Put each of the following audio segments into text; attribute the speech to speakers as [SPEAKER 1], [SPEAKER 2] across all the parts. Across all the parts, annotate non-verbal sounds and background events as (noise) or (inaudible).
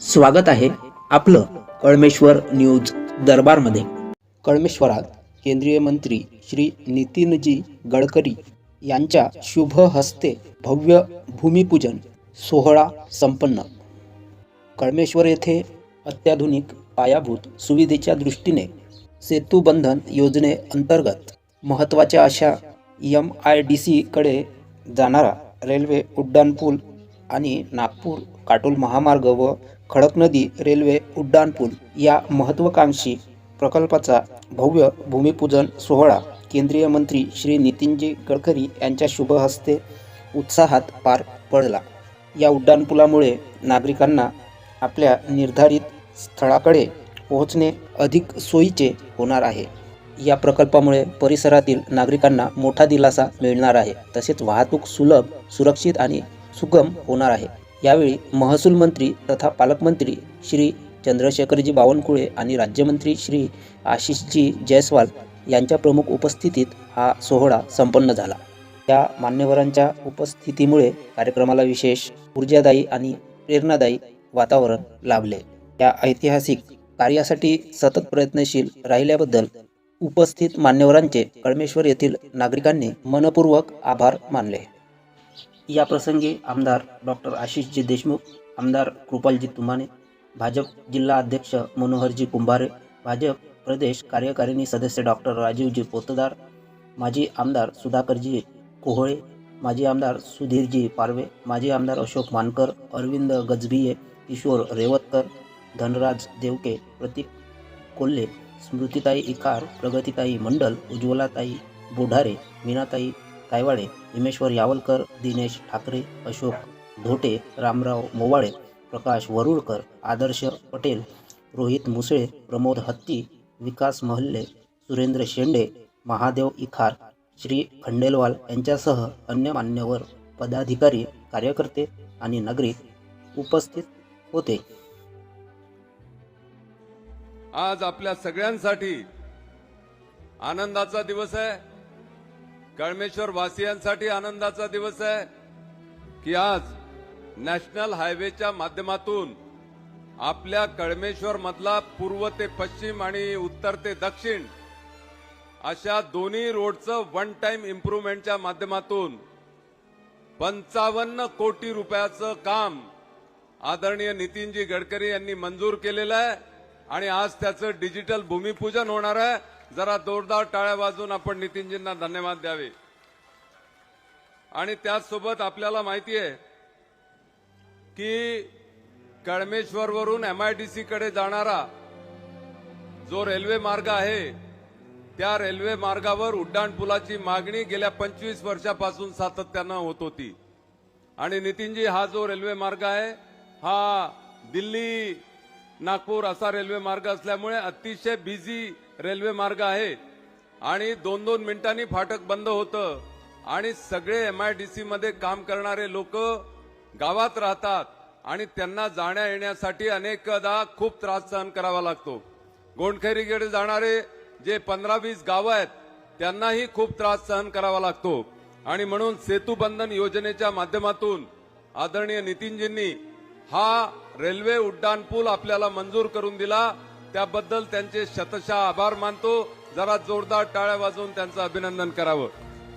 [SPEAKER 1] स्वागत आहे आपलं कळमेश्वर न्यूज दरबारमध्ये. कळमेश्वरात केंद्रीय मंत्री श्री नितीनजी गडकरी यांच्या शुभ हस्ते भव्य भूमिपूजन सोहळा संपन्न. कळमेश्वर येथे अत्याधुनिक पायाभूत सुविधेच्या दृष्टीने सेतुबंधन योजनेअंतर्गत महत्त्वाच्या अशा एम आय डी सीकडे जाणारा रेल्वे उड्डाणपूल आणि नागपूर काटोल महामार्ग व खडक नदी रेल्वे उड्डाणपूल या महत्त्वाकांक्षी प्रकल्पाचा भव्य भूमिपूजन सोहळा केंद्रीय मंत्री श्री नितीनजी गडकरी यांच्या शुभ हस्ते उत्साहात पार पडला. या उड्डाणपुलामुळे नागरिकांना आपल्या निर्धारित स्थळाकडे पोहोचणे अधिक सोयीचे होणार आहे. या प्रकल्पामुळे परिसरातील नागरिकांना मोठा दिलासा मिळणार आहे. तसेच वाहतूक सुलभ सुरक्षित आणि सुगम होणार आहे. यावेळी महसूल मंत्री तथा पालकमंत्री श्री चंद्रशेखरजी बावनकुळे आणि राज्यमंत्री श्री आशिषजी जयस्वाल यांच्या प्रमुख उपस्थितीत हा सोहळा संपन्न झाला. या मान्यवरांच्या उपस्थितीमुळे कार्यक्रमाला विशेष ऊर्जादायी आणि प्रेरणादायी वातावरण लाभले. या ऐतिहासिक कार्यासाठी सतत प्रयत्नशील राहिल्याबद्दल उपस्थित मान्यवरांचे कळमेश्वर येथील नागरिकांनी मनपूर्वक आभार मानले. या प्रसंगी आमदार डॉक्टर आशिषजी देशमुख आमदार कृपालजी तुमाने भाजप जिल्हा अध्यक्ष मनोहरजी कुंभारे भाजप प्रदेश कार्यकारिणी सदस्य डॉक्टर राजीवजी पोतदार माजी आमदार सुधाकरजी कोहळे माजी आमदार सुधीरजी पारवे माजी आमदार अशोक मानकर अरविंद गजभिये किशोर रेवतकर धनराज देवके प्रतीक कोल्हे स्मृतिताई इकार प्रगतीताई मंडल उज्ज्वलाताई बोढारे मीनाताई तायवाडे हिमेश्वर यावलकर दिनेश ठाकरे अशोक धोटे रामराव मोवाळे प्रकाश वरुळकर आदर्श पटेल रोहित मुसळे प्रमोद हत्ती विकास महल्ले सुरेंद्र शेंडे महादेव इखार श्री खंडेलवाल यांच्यासह अन्य मान्यवर पदाधिकारी कार्यकर्ते आणि नागरिक उपस्थित होते.
[SPEAKER 2] आज आपल्या सगळ्यांसाठी आनंदाचा दिवस आहे. कळमेश्वर वासियांसाठी आनंदाचा दिवस आहे की आज नॅशनल हायवेच्या माध्यमातून आपल्या कळमेश्वर मधला पूर्व ते पश्चिम आणि उत्तर ते दक्षिण अशा दोन्ही रोडचं वन टाइम इम्प्रुव्हमेंटच्या माध्यमातून पंचावन्न कोटी रुपयाचं काम आदरणीय नितीनजी गडकरी यांनी मंजूर केलेलं आहे आणि आज त्याचं डिजिटल भूमिपूजन होणार आहे. जरा जोरदार टाळ्या वाजून आपण नितीनजींना धन्यवाद द्यावे. आणि त्याचसोबत आपल्याला माहिती आहे की कळमेश्वरवरून एमआयडीसी कडे जाणारा जो रेल्वे मार्ग आहे त्या रेल्वे मार्गावर उड्डाणपुलाची मागणी गेल्या पंचवीस वर्षापासून सातत्यानं होत होती. आणि नितीनजी हा जो रेल्वे मार्ग आहे हा दिल्ली नागपूर असा रेल्वे मार्ग असल्यामुळे अतिशय बिझी रेल्वे मार्ग आहे. आणि दोन दोन मिनिटांनी फाटक बंद होतं. आणि सगळे एम आय डी मध्ये काम करणारे लोक गावात राहतात. आणि त्यांना जाण्या येण्यासाठी अनेकदा खूप त्रास सहन करावा लागतो. गोंडखेरीकडे जाणारे जे पंधरा वीस गावं आहेत त्यांनाही खूप त्रास सहन करावा लागतो. आणि म्हणून सेतुबंधन योजनेच्या माध्यमातून आदरणीय नितीनजींनी हा रेल्वे उड्डाण पूल आपल्याला मंजूर करून दिला. त्याबद्दल त्यांचे शतशः आभार मानतो. जरा जोरदार टाळ्या वाजवून त्यांचं अभिनंदन करावं.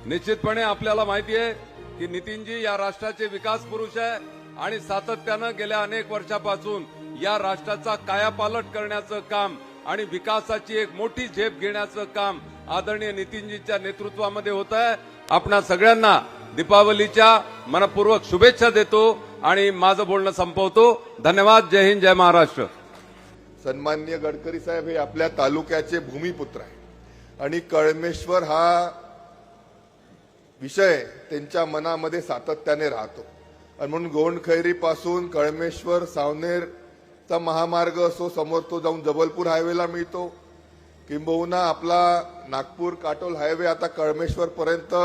[SPEAKER 2] निश्चितपणे आपल्याला माहिती आहे की नितीनजी या राष्ट्राचे विकास पुरुष आहे आणि सातत्यानं गेल्या अनेक वर्षापासून या राष्ट्राचा कायापालट करण्याचं काम आणि विकासाची एक मोठी झेप घेण्याचं काम आदरणीय नितीनजीच्या नेतृत्वामध्ये होत आहे. आपणा सगळ्यांना दीपावलीच्या मनपूर्वक शुभेच्छा देतो आणि माझं बोलणं संपवतो. धन्यवाद. जय हिंद. जय महाराष्ट्र.
[SPEAKER 3] सन्माननीय गडकरी साहेब हे आपल्या तालुक्याचे भूमिपुत्र आहे आणि कळमेश्वर हा विषय त्यांच्या मनामध्ये सातत्याने राहतो. आणि म्हणून गोंडखैरी पासून कळमेश्वर सावनेरचा महामार्ग असो समोर तो जाऊन जबलपूर हायवेला मिळतो. किंबहुना आपला नागपूर काटोल हायवे आता कळमेश्वर पर्यंत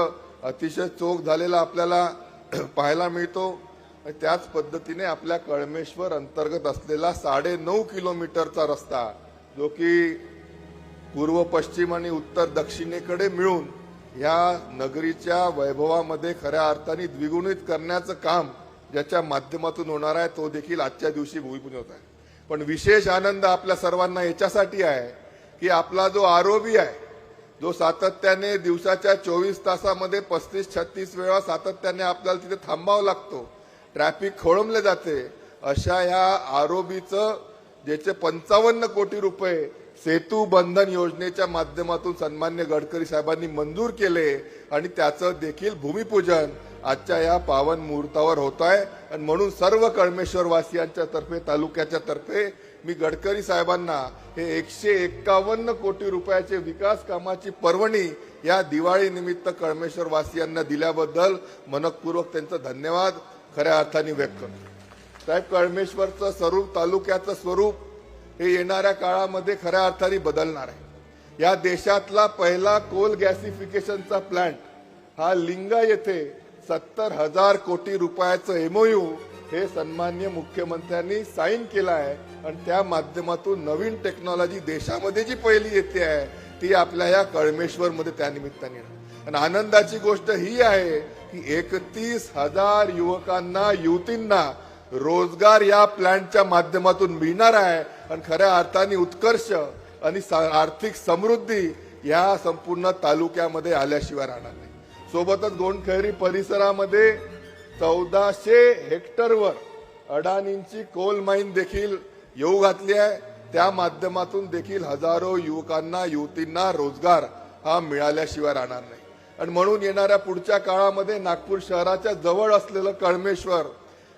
[SPEAKER 3] अतिशय चोख झालेला आपल्याला (clears throat) पाहायला मिळतो. त्याच पद्धतीने आपल्या कळमेश्वर अंतर्गत असलेला साडे नऊ किलोमीटरचा रस्ता जो की पूर्व पश्चिम आणि उत्तर दक्षिणेकडे मिळून ह्या नगरीच्या वैभवामध्ये खऱ्या अर्थाने द्विगुणित करण्याचं काम ज्याच्या माध्यमातून होणार आहे तो देखील आजच्या दिवशी भूमिपूजन होत आहे. पण विशेष आनंद आपल्या सर्वांना याच्यासाठी आहे की आपला जो आरोपी आहे जो सातत्याने दिवसाच्या चोवीस तासामध्ये पस्तीस छत्तीस वेळा सातत्याने आपल्याला तिथे थांबावं लागतो ट्रॅफिक खोळंबले जाते. अशा या आरोपीचं ज्याचे पंचावन्न कोटी रुपये सेतू बंधन योजनेच्या माध्यमातून सन्मान्य गडकरी साहेबांनी मंजूर केले आणि त्याचं देखील भूमिपूजन आजच्या या पावन मुहूर्तावर होत आहे. आणि म्हणून सर्व कळमेश्वरवासियांच्या तर्फे तालुक्याच्या तर्फे मी गडकरी साहेबांना हे एकशे एक्कावन्न कोटी रुपयाचे विकास कामाची पर्वणी या दिवाळीनिमित्त कळमेश्वरवासियांना दिल्याबद्दल मनपूर्वक त्यांचं धन्यवाद. खऱ्या अर्थाने व्यक्त करतो साहेब कळमेश्वरचं स्वरूप तालुक्याचं स्वरूप हे येणाऱ्या काळामध्ये खऱ्या अर्थाने बदलणार आहे या देशातला पहिला कोल गॅसिफिकेशनचा प्लांट हा लिंगा येथे सत्तर हजार कोटी रुपयाचं एमओयू हे सन्मान्य मुख्यमंत्र्यांनी साईन केलं आहे आणि त्या माध्यमातून नवीन टेक्नॉलॉजी देशामध्ये जी पहिली येते आहे ती आपल्या या कळमेश्वरमध्ये त्यानिमित्ताने येणार. आणि आनंदाची गोष्ट ही आहे की एकतीस हजार युवकांना युवतींना रोजगार या प्लॅनच्या माध्यमातून मिळणार आहे. आणि खऱ्या अर्थाने उत्कर्ष आणि आर्थिक समृद्धी या संपूर्ण तालुक्यामध्ये आल्याशिवाय राहणार नाही. सोबतच गोंडखैरी परिसरामध्ये चौदाशे हेक्टरवर अडाणींची कोल माईन देखील येऊ घातली आहे. त्या माध्यमातून देखील हजारो युवकांना युवतींना रोजगार हा मिळाल्याशिवाय राहणार नाही. आणि म्हणून येणाऱ्या पुढच्या काळामध्ये नागपूर शहराच्या जवळ असलेलं कळमेश्वर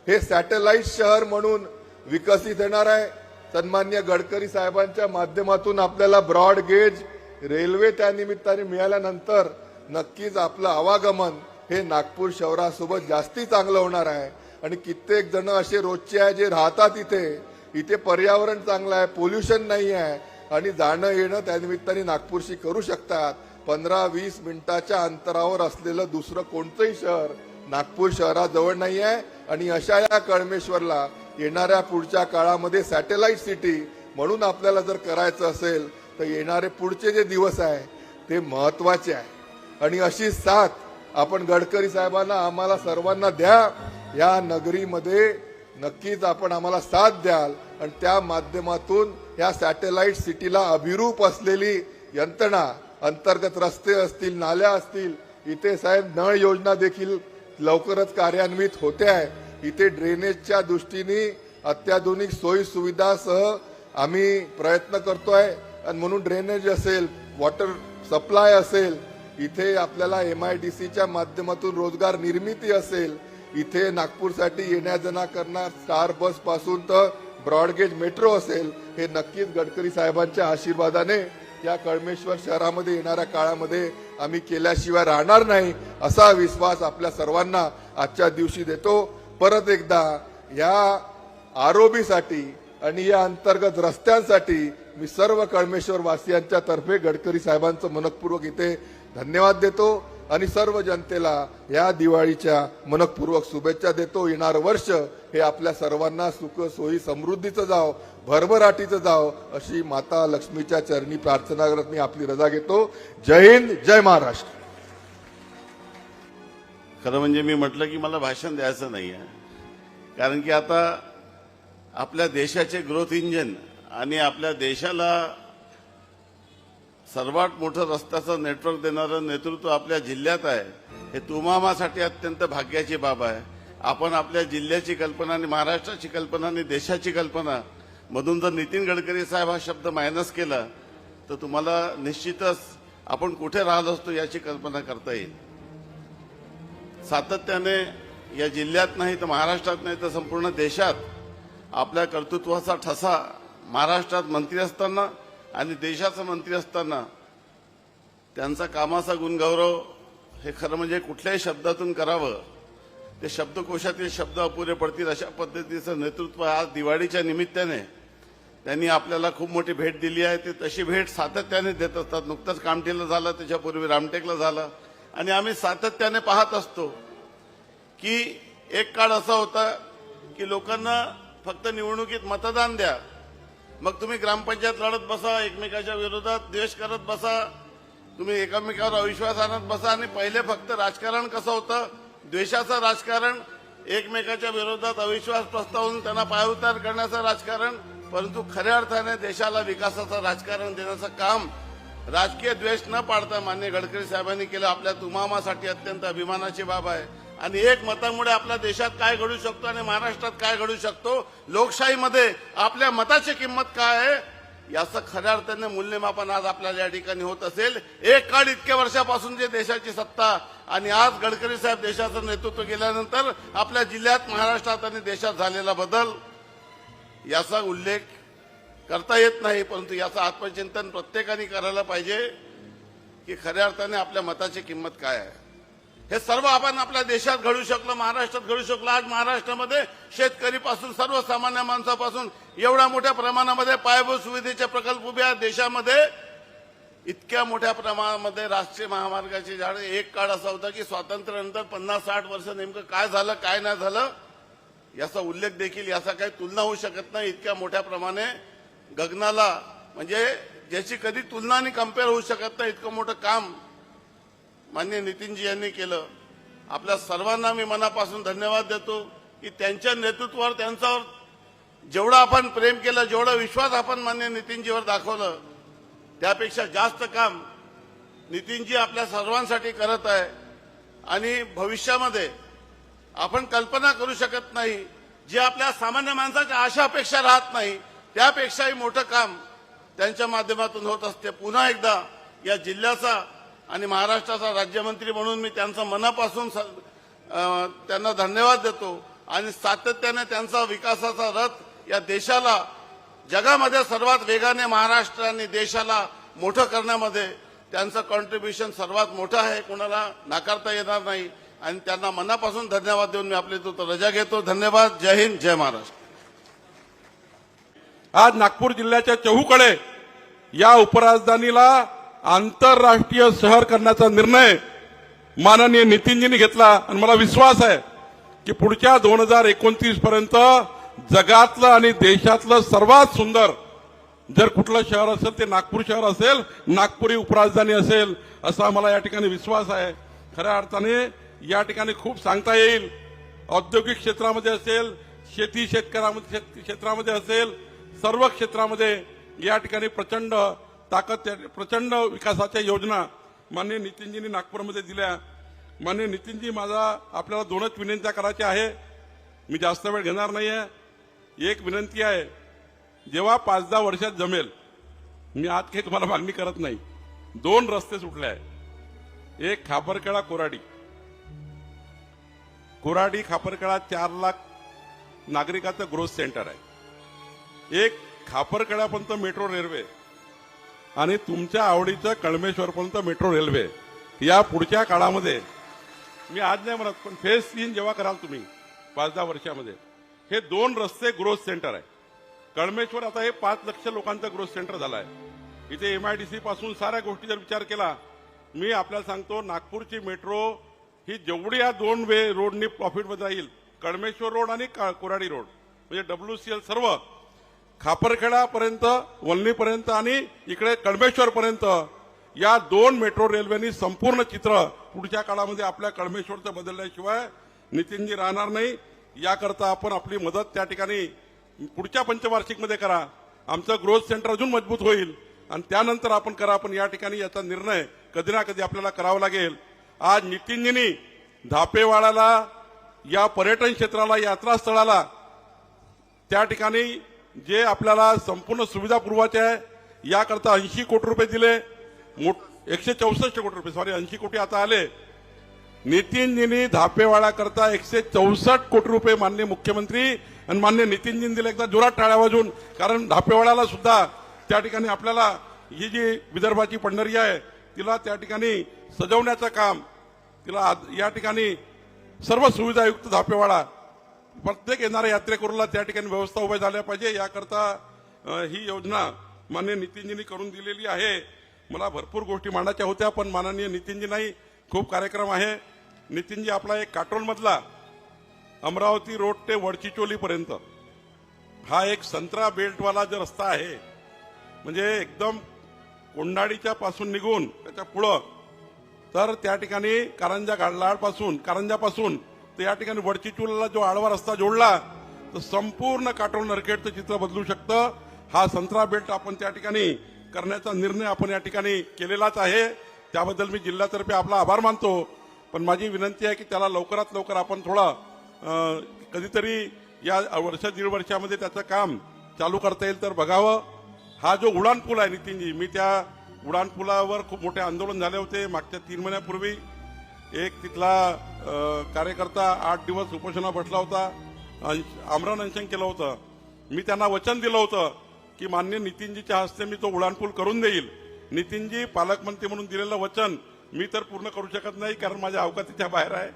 [SPEAKER 3] हे सॅटेलाइट शहर म्हणून विकसित येणार आहे. सन्मान्य गडकरी साहेबांच्या माध्यमातून आपल्याला ब्रॉड गेज रेल्वे त्यानिमित्ताने मिळाल्यानंतर नक्कीच आपलं आवागमन हे नागपूर शहरासोबत जास्ती चांगलं होणार आहे. आणि कित्येक जण असे रोजचे आहे जे राहतात इथे. इथे पर्यावरण चांगलं आहे पोल्युशन नाही आहे. आणि जाणं येणं त्यानिमित्ताने नागपूरशी करू शकतात. पंधरा वीस मिनिटाच्या अंतरावर असलेलं दुसरं कोणतंही शहर नागपूर शहराजवळ नाही आहे. आणि अशा या कळमेश्वरला येणाऱ्या पुढच्या काळामध्ये सॅटेलाइट सिटी म्हणून आपल्याला जर करायचं असेल तर येणारे पुढचे जे दिवस आहे ते महत्त्वाचे आहे. आणि अशी साथ आपण गडकरी साहेबांना आम्हाला सर्वांना द्या. या नगरीमध्ये नक्कीच आपण आम्हाला साथ द्याल. आणि त्या माध्यमातून या सॅटेलाइट सिटीला अभिरूप असलेली यंत्रणा अंतर्गत रस्ते असतील नाल्या असतील इथे साहेब नळ योजना देखील लवकरच कार्यान्वित होते आहे. इथे ड्रेनेजच्या दृष्टीने अत्याधुनिक सोयी सुविधासह आम्ही प्रयत्न करतोय. आणि म्हणून ड्रेनेज असेल वॉटर सप्लाय असेल इथे आपल्याला एम आय डी सीच्या माध्यमातून रोजगार निर्मिती असेल इथे नागपूरसाठी येण्या जाण्या करणार स्टार बसपासून तर ब्रॉडगेज मेट्रो असेल हे नक्कीच गडकरी साहेबांच्या आशीर्वादाने या कळमेश्वर शहरामध्ये येणाऱ्या काळामध्ये आम्ही केल्याशिवाय राहणार नाही असा विश्वास आपल्या सर्वांना आजच्या दिवशी देतो. परत एकदा या आरोबीसाठी आणि या अंतर्गत रस्त्यांसाठी मी सर्व कळमेश्वर वासियांच्या तर्फे गडकरी साहेबांचं मनपूर्वक इथे धन्यवाद देतो आणि सर्व जनतेला या दिवाळीच्या मनपूर्वक शुभेच्छा देतो. येणार वर्ष हे आपल्या सर्वांना सुख सोयी समृद्धीचं जाव. भरभराटीचं जाव अशी माता लक्ष्मीच्या चरणी प्रार्थना करत मी आपली रजा घेतो. जय हिंद जय महाराष्ट्र.
[SPEAKER 4] खरं म्हणजे मी म्हटलं की मला भाषण द्यायचं नाही आहे. कारण की आता आपल्या देशाचे ग्रोथ इंजिन आणि आपल्या देशाला सर्वात मोठं रस्त्याचं नेटवर्क देणारं नेतृत्व आपल्या जिल्ह्यात आहे हे तुमामासाठी अत्यंत भाग्याची बाब आहे. आपण आपल्या जिल्ह्याची कल्पना आणि महाराष्ट्राची कल्पना आणि देशाची कल्पना मधून जर नितीन गडकरी साहेब हा शब्द मायनस केला तर तुम्हाला निश्चितच आपण कुठे राहत असतो याची कल्पना करता येईल. सातत्याने या जिल्ह्यात नाही तर महाराष्ट्रात नाही तर संपूर्ण देशात आपल्या कर्तृत्वाचा ठसा महाराष्ट्रात मंत्री असताना आणि देशाचा मंत्री असताना त्यांचा कामाचा गुणगौरव हे खरं म्हणजे कुठल्याही शब्दातून करावं. ते शब्दकोशातील शब्द अपुरे पडतील अशा पद्धतीचं नेतृत्व आज दिवाळीच्या निमित्ताने त्यांनी आपल्याला खूप मोठी भेट दिली आहे. ते तशी भेट सातत्याने देत असतात. नुकतंच कामठीला झालं त्याच्यापूर्वी रामटेकला झालं. आणि आम्ही सातत्याने पाहत असतो की एक काळ असा होता की लोकांना फक्त निवडणुकीत मतदान द्या. मग तुम्ही ग्रामपंचायत लढत बसा एकमेकाच्या विरोधात द्वेष करत बसा तुम्ही एकमेकावर अविश्वास आणत बसा. आणि पहिले फक्त राजकारण कसं होतं? द्वेषाचं राजकारण एकमेकाच्या विरोधात अविश्वास प्रस्तावून त्यांना पायउतार करण्याचं राजकारण परंतु खऱ्या अर्थाने देशाला विकासाचं राजकारण देण्याचं काम राजकीय द्वेष न पाडता मान्य गडकरी साहेबांनी केलं. आपल्या तुमामासाठी अत्यंत अभिमानाची बाब आहे. आणि एक मतामुळे आपल्या देशात काय घडू शकतो आणि महाराष्ट्रात काय घडू शकतो? लोकशाहीमध्ये आपल्या मताची किंमत काय आहे? याचं खऱ्या अर्थाने मूल्यमापन आज आपल्याला या ठिकाणी होत असेल. एक काळ इतक्या वर्षापासून जे देशाची सत्ता आणि आज गडकरी साहेब देशाचं नेतृत्व केल्यानंतर आपल्या जिल्ह्यात महाराष्ट्रात आणि देशात झालेला बदल याचा उल्लेख करता येत नाही परंतु याचं आत्मचिंतन प्रत्येकाने करायला पाहिजे की खऱ्या अर्थाने आपल्या मताची किंमत काय आहे. हे सर्व आपण आपल्या देशात घडू शकलो महाराष्ट्रात घडू शकलो. आज महाराष्ट्रामध्ये शेतकरीपासून सर्वसामान्य माणसापासून एवढ्या मोठ्या प्रमाणामध्ये पायाभूत सुविधेचे प्रकल्प उभे आहेत. देशामध्ये इतक्या मोठ्या प्रमाणामध्ये राष्ट्रीय महामार्गाची झाड एक काळ असा होता की स्वातंत्र्यानंतर पन्नास साठ वर्ष नेमकं काय झालं काय नाही झालं. याचा उल्लेख देखील याचा काही तुलना होऊ शकत नाही. इतक्या मोठ्या प्रमाणे गगनाला म्हणजे ज्याची कधी तुलना आणि कंपेअर होऊ शकत नाही इतकं मोठं काम मान्य नितीनजी यांनी केलं. आपल्या सर्वांना मी मनापासून धन्यवाद देतो की त्यांच्या नेतृत्वावर त्यांच्यावर जेवढं आपण प्रेम केलं जेवढा विश्वास आपण मान्य नितीनजीवर दाखवलं त्यापेक्षा जास्त काम नितीनजी आपल्या सर्वांसाठी करत आहे. आणि भविष्यामध्ये आपण कल्पना करू शकत नाही. जी आपल्या सामान्य माणसाच्या आशा अपेक्षा राहत नाही त्यापेक्षाही मोठं काम त्यांच्या माध्यमातून होत असते. पुन्हा एकदा या जिल्ह्याचा आणि महाराष्ट्राचा राज्यमंत्री म्हणून मी त्यांचा मनापासून स- त्यांना धन्यवाद देतो आणि सातत्याने त्यांचा विकासाचा रथ या देशाला जगामध्ये सर्वात वेगाने महाराष्ट्र आणि देशाला मोठं करण्यामध्ये त्यांचं कॉन्ट्रीब्युशन सर्वात मोठं आहे. कोणाला नाकारता येणार नाही. आणि त्यांना मनापासून धन्यवाद देऊन मी आपली तो रजा घेतो. धन्यवाद. जय हिंद. जय महाराष्ट्र.
[SPEAKER 5] आज नागपूर जिल्ह्याच्या चहूकडे या उपराजधानीला आंतरराष्ट्रीय शहर करण्याचा निर्णय माननीय नितीनजींनी घेतला. आणि मला विश्वास आहे की पुढच्या दोन हजार एकोणतीस पर्यंत जगातलं आणि देशातलं सर्वात सुंदर जर कुठलं शहर असेल ते नागपूर शहर असेल नागपुरी उपराजधानी असेल असा मला या ठिकाणी विश्वास आहे. खऱ्या अर्थाने या ठिकाणी खूप सांगता येईल. औद्योगिक क्षेत्रामध्ये असेल शेती शेतकऱ्यामध्ये क्षेत्रामध्ये असेल सर्व क्षेत्रामध्ये या ठिकाणी प्रचंड ताकद त्या- प्रचंड विकासाच्या योजना माननीय नितीनजींनी नागपूरमध्ये दिल्या. माननीय नितीनजी माझा आपल्याला दोनच विनंत्या करायच्या आहे. मी जास्त वेळ घेणार नाही आहे एक विनंती आहे जेव्हा पाच दहा वर्षात जमेल मी आज काही तुम्हाला मागणी करत नाही. दोन रस्ते सुटले आहे एक खापरखेडा कोराडी. कोराडी खापरकडा चार लाख नागरिकाचं ग्रोथ सेंटर आहे. एक खापरखेड्यापर्यंत मेट्रो रेल्वे आणि तुमच्या आवडीचं कळमेश्वरपर्यंत मेट्रो रेल्वे या पुढच्या काळामध्ये मी आज नाही म्हणत पण फेज तीन जेव्हा कराल तुम्ही पाच दहा वर्षामध्ये हे दोन रस्ते ग्रोथ सेंटर आहे. कळमेश्वर आता हे पाच लक्ष लोकांचं ग्रोथ सेंटर झालं आहे. इथे एमआयडीसी पासून साऱ्या गोष्टी जर विचार केला मी आपल्याला सांगतो नागपूरची मेट्रो ही जेवढी या दोन वे रोडनी प्रॉफिटमध्ये राहील कळमेश्वर रोड आणि का- कोराडी रोड म्हणजे डब्ल्यू सी एल सर्व खापरखेडापर्यंत वलनीपर्यंत आणि इकडे कडमेश्वरपर्यंत या दोन मेट्रो रेल्वेनी संपूर्ण चित्र पुढच्या काळामध्ये आपल्या कडमेश्वरचं बदलल्याशिवाय नितीनजी राहणार नाही. याकरता आपण आपली मदत त्या ठिकाणी पुढच्या पंचवार्षिकमध्ये करा. आमचं ग्रोथ सेंटर अजून मजबूत होईल. आणि त्यानंतर आपण करा आपण या ठिकाणी याचा निर्णय कधी ना कधी आपल्याला करावा लागेल. आज नितीनजींनी धापेवाडाला या पर्यटन क्षेत्राला यात्रास्थळाला त्या ठिकाणी जे आपल्याला संपूर्ण सुविधा पुरवायच्या आहे याकरता ऐंशी कोटी रुपये दिले. मोठ एकशे चौसष्ट कोटी रुपये सॉरी ऐंशी कोटी आता आले. नितीनजींनी धापेवाडाकरता एकशे चौसष्ट कोटी रुपये मान्य मुख्यमंत्री आणि मान्य नितीनजींनी दिले एकदा जोरात टाळ्या वाजून कारण धापेवाडाला सुद्धा त्या ठिकाणी आपल्याला ही जी विदर्भाची पंढरी आहे तिला त्या ठिकाणी सजवण्याचं काम तिला आज- या ठिकाणी सर्व सुविधायुक्त धापेवाडा प्रत्येक येणाऱ्या यात्रेकरूला त्या ठिकाणी व्यवस्था उभ्या झाल्या पाहिजे. याकरता ही योजना माननीय नितीनजींनी करून दिलेली आहे. मला भरपूर गोष्टी मांडायच्या होत्या पण माननीय नितीनजी नाही. खूप कार्यक्रम आहे. नितीनजी आपला एक काटोलमधला अमरावती रोड ते वडचिचोलीपर्यंत. हा एक संत्रा बेल्टवाला जो रस्ता आहे म्हणजे एकदम कोंडाळीच्या पासून निघून त्याच्या पुढं. तर त्या ठिकाणी कारंजा गाडलाडपासून कारंजापासून तर या ठिकाणी वडचिचूलला जो आडवा रस्ता जोडला तर संपूर्ण काटोल नरखेडचं चित्र बदलू शकतं. हा संत्रा बेल्ट आपण त्या ठिकाणी करण्याचा निर्णय आपण या ठिकाणी केलेलाच आहे. त्याबद्दल मी जिल्ह्यातर्फे आपला आभार मानतो. पण माझी विनंती आहे की त्याला लवकरात लवकर आपण थोडा कधीतरी या वर्ष दीड वर्षामध्ये त्याचं काम चालू करता येईल तर बघावं. हा जो उडान पूल आहे नितीनजी मी त्या उडान पुलावर खूप मोठे आंदोलन झाले होते मागच्या तीन महिन्यापूर्वी. एक तिथला कार्यकर्ता आठ दिवस उपोषणा बसला होता. अंश- आमरण अनशन केलं होतं. मी त्यांना वचन दिलं होतं की मान्य नितीनजीच्या हस्ते मी तो उडाणपूल करून देईल. नितीनजी पालकमंत्री म्हणून दिलेलं वचन मी तर पूर्ण करू शकत नाही कारण माझ्या अवकाशीच्या बाहेर आहे.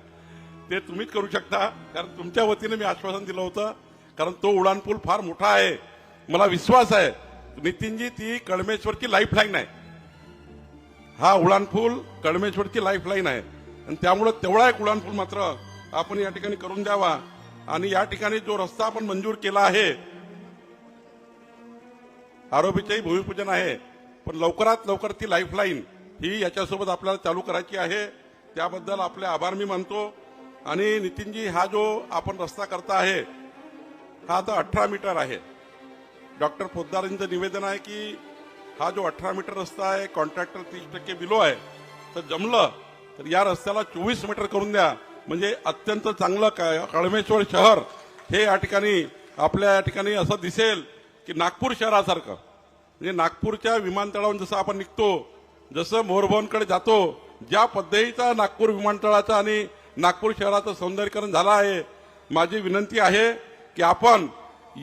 [SPEAKER 5] ते तुम्हीच करू शकता कारण तुमच्या वतीने मी आश्वासन दिलं होतं. कारण तो उडाणपूल फार मोठा आहे. मला विश्वास आहे. नितीनजी ती कळमेश्वरची लाईफलाईन आहे. हा उडाणपूल कळमेश्वरची लाईफलाईन आहे. आणि त्यामुळं तेवढा एक उडाणपूल मात्र आपण या ठिकाणी करून द्यावा. आणि या ठिकाणी जो रस्ता आपण मंजूर केला आहे आरोपीचंही भूमिपूजन आहे. पण लवकरात लवकर ती लाईफलाईन ही याच्यासोबत आपल्याला चालू करायची आहे. त्याबद्दल आपले आभार मी मानतो. आणि नितीनजी हा जो आपण रस्ता करता आहे हा आता अठरा मीटर आहे. डॉक्टर पोद्दारांचं निवेदन आहे की हा जो अठरा मीटर रस्ता आहे कॉन्ट्रॅक्टर तीस टक्के बिलो आहे तर जमलं तर या रस्त्याला चोवीस मीटर करून द्या. म्हणजे अत्यंत चांगलं काय कळमेश्वर शहर हे या ठिकाणी आपल्या या ठिकाणी असं दिसेल की नागपूर शहरासारखं. म्हणजे नागपूरच्या विमानतळावरून जसं आपण निघतो जसं मोरभवनकडे जातो ज्या पद्धतीचा नागपूर विमानतळाचा आणि नागपूर शहराचं सौंदर्यीकरण झालं आहे माझी विनंती आहे की आपण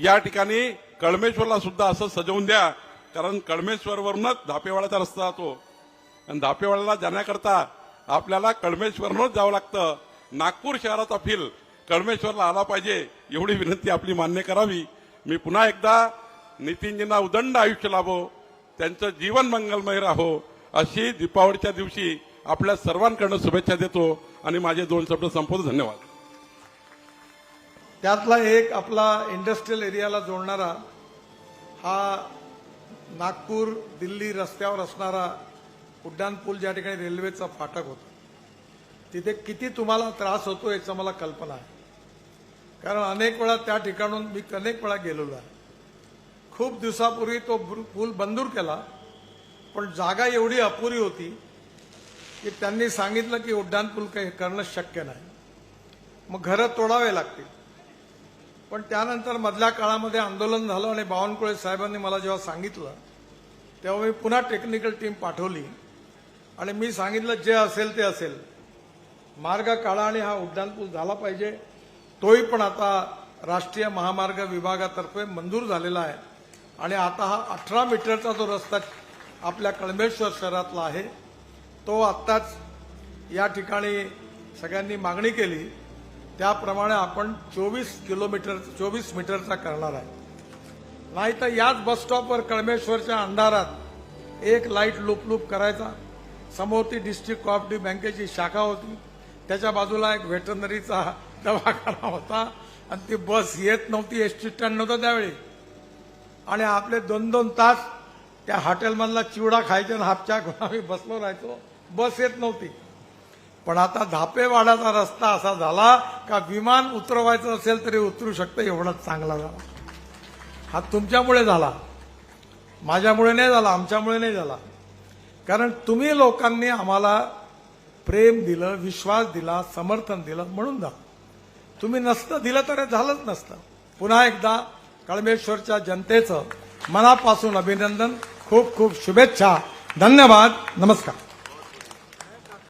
[SPEAKER 5] या ठिकाणी कळमेश्वरला सुद्धा असं सजवून द्या कारण कळमेश्वरवरूनच धापेवाड्याचा रस्ता जातो. आणि धापेवाड्याला जाण्याकरता आपल्याला कळमेश्वरनंच जावं लागतं. नागपूर शहराचा फील कळमेश्वरला आला पाहिजे एवढी विनंती आपली मान्य करावी. मी पुन्हा एकदा नितीनजींना उदंड आयुष्य लाभो त्यांचं जीवन मंगलमय राहो अशी दीपावलीच्या दिवशी आपल्या सर्वांकडनं शुभेच्छा देतो. आणि माझे दोन शब्द संपवतो धन्यवाद.
[SPEAKER 6] त्यातला एक आपला इंडस्ट्रीयल एरियाला जोडणारा हा नागपूर दिल्ली रस्त्यावर असणारा उड्डाणपूल ज्या ठिकाणी रेल्वेचा फाटक होता तिथे किती तुम्हाला त्रास होतो याचं मला कल्पना आहे. कारण अनेक वेळा त्या ठिकाणून मी अनेक वेळा गेलेलो आहे. खूप दिवसापूर्वी तो पूल बंदूर केला पण जागा एवढी अपुरी होती की त्यांनी सांगितलं की उड्डाणपूल काही करणं शक्य नाही. मग घरं तोडावे लागतील. पण त्यानंतर मधल्या काळामध्ये आंदोलन झालं आणि बावनकुळे साहेबांनी मला जेव्हा सांगितलं तेव्हा मी पुन्हा टेक्निकल टीम पाठवली. आणि मी सांगितलं जे असेल ते असेल. मार्ग काळा आणि हा उड्डाणपूल झाला पाहिजे. तोही पण आता राष्ट्रीय महामार्ग विभागातर्फे मंजूर झालेला आहे. आणि आता हा अठरा मीटरचा जो रस्ता आपल्या कळमेश्वर शहरातला आहे तो आत्ताच या ठिकाणी सगळ्यांनी मागणी केली. त्याप्रमाणे आपण चोवीस किलोमीटर चोवीस मीटरचा करणार आहे. नाही तर याच बस स्टॉपवर कळमेश्वरच्या अंधारात एक लाइट लूप लूप करायचा. समोर ती डिस्ट्रिक्ट कोऑपरेटिव्ह बँकेची शाखा होती. त्याच्या बाजूला एक व्हेटरनरीचा दवाखाना होता. आणि ती बस येत नव्हती एस टी स्टँड नव्हतं त्यावेळी. आणि आपले दोन दोन तास त्या हॉटेलमधला चिवडा खायचे आणि हापच्या आम्ही बसलो राहायचो. बस येत नव्हती. पण आता धापेवाडाचा रस्ता असा झाला का विमान उतरवायचं असेल तरी उतरू शकतं एवढाच चांगला झाला. हा तुमच्यामुळे झाला. माझ्यामुळे नाही झाला आमच्यामुळे नाही झाला. कारण तुम्ही लोकांनी आम्हाला प्रेम दिलं विश्वास दिला समर्थन दिलं म्हणून झालं तुम्ही नसतं दिलं तर झालंच नसतं. पुन्हा एकदा कळमेश्वरच्या जनतेचं मनापासून अभिनंदन खूप खूप शुभेच्छा. धन्यवाद. नमस्कार.